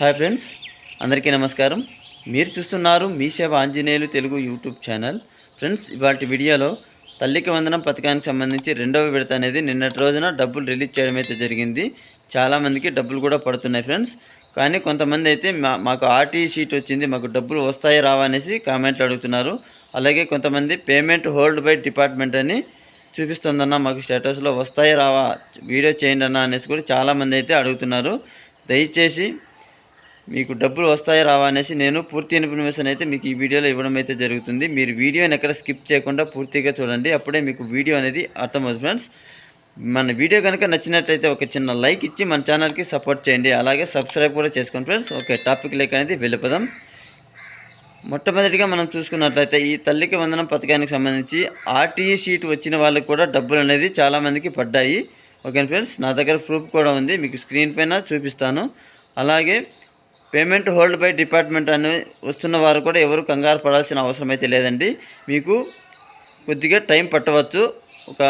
Hi friends అందరికీ నమస్కారం. మీరు చూస్తున్నారు మీ సేవ Anjaneyulu Telugu YouTube channel. Friends ఇవాటి వీడియోలో తల్లికి వందనం పథకానికి సంబంధించి రెండవ విడత అనేది నిన్నటి రోజున డబ్బులు రిలీజ్ చేయడం అయితే జరిగింది. చాలామందికి డబ్బులు కూడా పడుతున్నాయి ఫ్రెండ్స్. కానీ కొంతమంది అయితే మా మాకు ఆర్టీ షీట్ వచ్చింది మాకు డబ్బులు వస్తాయి రావా అనేసి కామెంట్లు అడుగుతున్నారు. అలాగే కొంతమంది పేమెంట్ హోల్డ్ బై డిపార్ట్మెంట్ అని చూపిస్తుందన్న మాకు స్టేటస్లో వస్తాయి రావా వీడియో చేయండి అన్న అనేసి కూడా చాలామంది అయితే అడుగుతున్నారు. దయచేసి మీకు డబ్బులు వస్తాయో రావా అనేసి నేను పూర్తి ఇన్ఫర్మేషన్ అయితే మీకు ఈ వీడియోలో ఇవ్వడం అయితే జరుగుతుంది. మీరు వీడియోని ఎక్కడ స్కిప్ చేయకుండా పూర్తిగా చూడండి. అప్పుడే మీకు వీడియో అనేది అర్థమవుతుంది ఫ్రెండ్స్. మన వీడియో కనుక నచ్చినట్లయితే ఒక చిన్న లైక్ ఇచ్చి మన ఛానల్కి సపోర్ట్ చేయండి. అలాగే సబ్స్క్రైబ్ కూడా చేసుకోండి ఫ్రెండ్స్. ఓకే టాపిక్ లైక్ అనేది వెళ్ళిపోదాం. మొట్టమొదటిగా మనం చూసుకున్నట్లయితే ఈ తల్లికి వందనం పథకానికి సంబంధించి ఆర్టీఈ షీట్ వచ్చిన వాళ్ళకి కూడా డబ్బులు అనేది చాలామందికి పడ్డాయి. ఓకే ఫ్రెండ్స్ నా దగ్గర ప్రూఫ్ కూడా ఉంది. మీకు స్క్రీన్ పైన చూపిస్తాను. అలాగే పేమెంట్ హోల్డ్ బై డిపార్ట్మెంట్ అని వస్తున్న వారు కూడా ఎవరు కంగారు పడాల్సిన అవసరం అయితే లేదండి. మీకు కొద్దిగా టైం పట్టవచ్చు. ఒక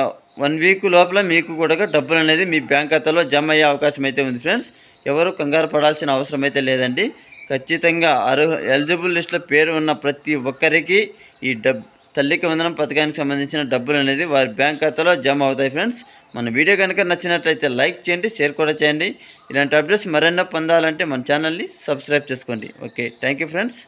వన్ వీక్ లోపల మీకు కూడా డబ్బులు అనేది మీ బ్యాంక్ ఖాతాలో జమ అయ్యే అవకాశం అయితే ఉంది ఫ్రెండ్స్. ఎవరు కంగారు పడాల్సిన అవసరం అయితే లేదండి. ఖచ్చితంగా అర్హ ఎలిజిబుల్ లిస్టులో పేరు ఉన్న ప్రతి ఒక్కరికి ఈ డబ్ తల్లికి వందనం పథకానికి సంబంధించిన డబ్బులు అనేది వారి బ్యాంక్ ఖాతాలో జమ అవుతాయి ఫ్రెండ్స్ మన వీడియో కనుక నచ్చినట్లయితే లైక్ చేయండి షేర్ కూడా చేయండి. ఇలాంటి అప్డేట్స్ మరెన్నో పొందాలంటే మన ఛానల్ని సబ్స్క్రైబ్ చేసుకోండి. Okay thank you friends